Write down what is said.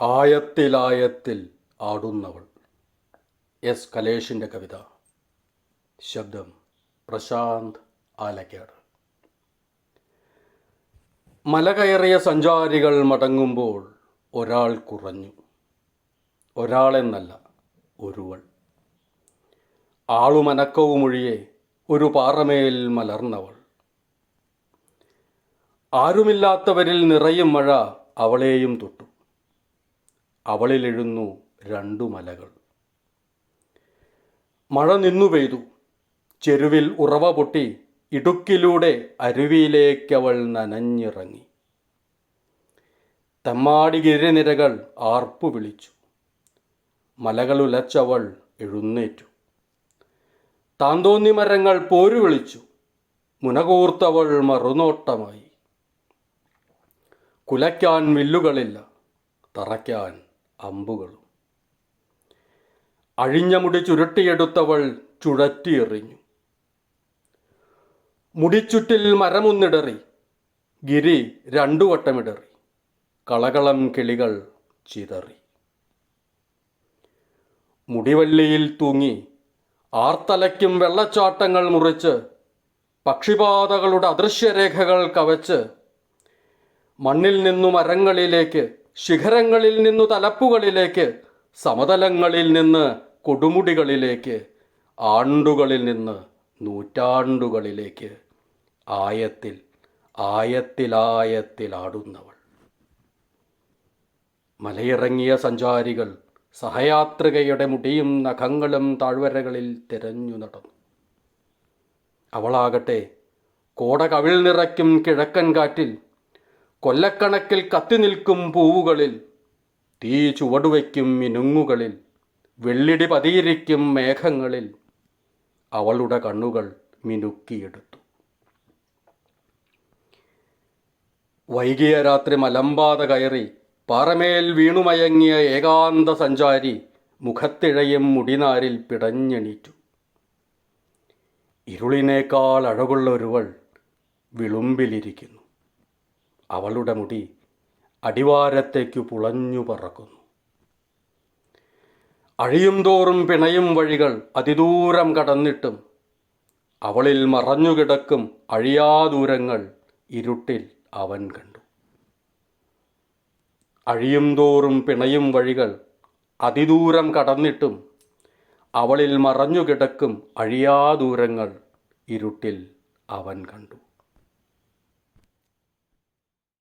ആയത്തിലായത്തിൽ ആടുന്നവൾ. S. കലേഷിന്റെ കവിത. ശബ്ദം പ്രശാന്ത് ആലക്കാട്. മല കയറിയ സഞ്ചാരികൾ മടങ്ങുമ്പോൾ ഒരാൾ കുറഞ്ഞു. ഒരാളെന്നല്ല ഒരുവൾ. ആളുമനക്കവുമൊഴിയെ ഒരു പാറമേൽ മലർന്നവൾ. ആരുമില്ലാത്തവരിൽ നിറയും മഴ അവളെയും തൊട്ടു. അവളിലെഴുന്നു രണ്ടു മലകൾ. മഴ നിന്നു പെയ്തു. ചെരുവിൽ ഉറവ പൊട്ടി ഇടുക്കിലൂടെ അരുവിയിലേക്കവൾ നനഞ്ഞിറങ്ങി. തമ്മാടി ഗിരിനിരകൾ ആർപ്പു വിളിച്ചു. മലകളുലച്ചവൾ എഴുന്നേറ്റു. താന്തോന്നി മരങ്ങൾ പോരു വിളിച്ചു. മുനകൂർത്തവൾ മറുനോട്ടമായി. കുലയ്ക്കാൻ വില്ലുകളില്ല. തറയ്ക്കാൻ അമ്പുകളും. അഴിഞ്ഞ മുടി ചുരുട്ടിയെടുത്തവൾ ചുഴറ്റിയെറിഞ്ഞു. മുടിച്ചുറ്റിൽ മരമൊന്നിടറി. ഗിരി രണ്ടു വട്ടമിടറി. കളകളം കിളികൾ ചിതറി. മുടിവള്ളിയിൽ തൂങ്ങി ആർത്തലയ്ക്കും വെള്ളച്ചാട്ടങ്ങൾ മുറിച്ച് പക്ഷിപാതകളുടെ അദൃശ്യരേഖകൾ കവച്ച് മണ്ണിൽ നിന്നും മരങ്ങളിലേക്ക് ശിഖരങ്ങളിൽ നിന്നു തലപ്പുകളിലേക്ക് സമതലങ്ങളിൽ നിന്ന് കൊടുമുടികളിലേക്ക് ആണ്ടുകളിൽ നിന്ന് നൂറ്റാണ്ടുകളിലേക്ക് ആയത്തിൽ ആയത്തിലായത്തിലാടുന്നവൾ. മലയിറങ്ങിയ സഞ്ചാരികൾ സഹയാത്രികയുടെ മുടിയും നഖങ്ങളും താഴ്വരകളിൽ തിരഞ്ഞു നടന്നു. അവളാകട്ടെ കോട കവിൾ നിറയ്ക്കും കിഴക്കൻ കാറ്റിൽ കൊല്ലക്കണക്കിൽ കത്തി നിൽക്കും പൂവുകളിൽ തീ ചുവടുവയ്ക്കും മിനുങ്ങുകളിൽ വെള്ളിടി പതിയിരിക്കും മേഘങ്ങളിൽ. അവളുടെ കണ്ണുകൾ മിനുക്കിയെടുത്തു. വൈകിയ രാത്രി മലമ്പാത കയറി പാറമേൽ വീണുമയങ്ങിയ ഏകാന്ത സഞ്ചാരി മുഖത്തിഴയും മുടിനാരിൽ പിടഞ്ഞെണീറ്റു. ഇരുളിനേക്കാൾ അഴകുള്ള ഒരുവൾ വിളുമ്പിലിരിക്കുന്നു. അവളുടെ മുടി അടിവാരത്തേക്കു പുളഞ്ഞു പറക്കുന്നു. അഴിയും തോറും പിണയും വഴികൾ അതിദൂരം കടന്നിട്ടും അവളിൽ മറഞ്ഞുകിടക്കും അഴിയാദൂരങ്ങൾ ഇരുട്ടിൽ അവൻ കണ്ടു. അഴിയും തോറും പിണയും വഴികൾ അതിദൂരം കടന്നിട്ടും അവളിൽ മറഞ്ഞുകിടക്കും അഴിയാദൂരങ്ങൾ ഇരുട്ടിൽ അവൻ കണ്ടു.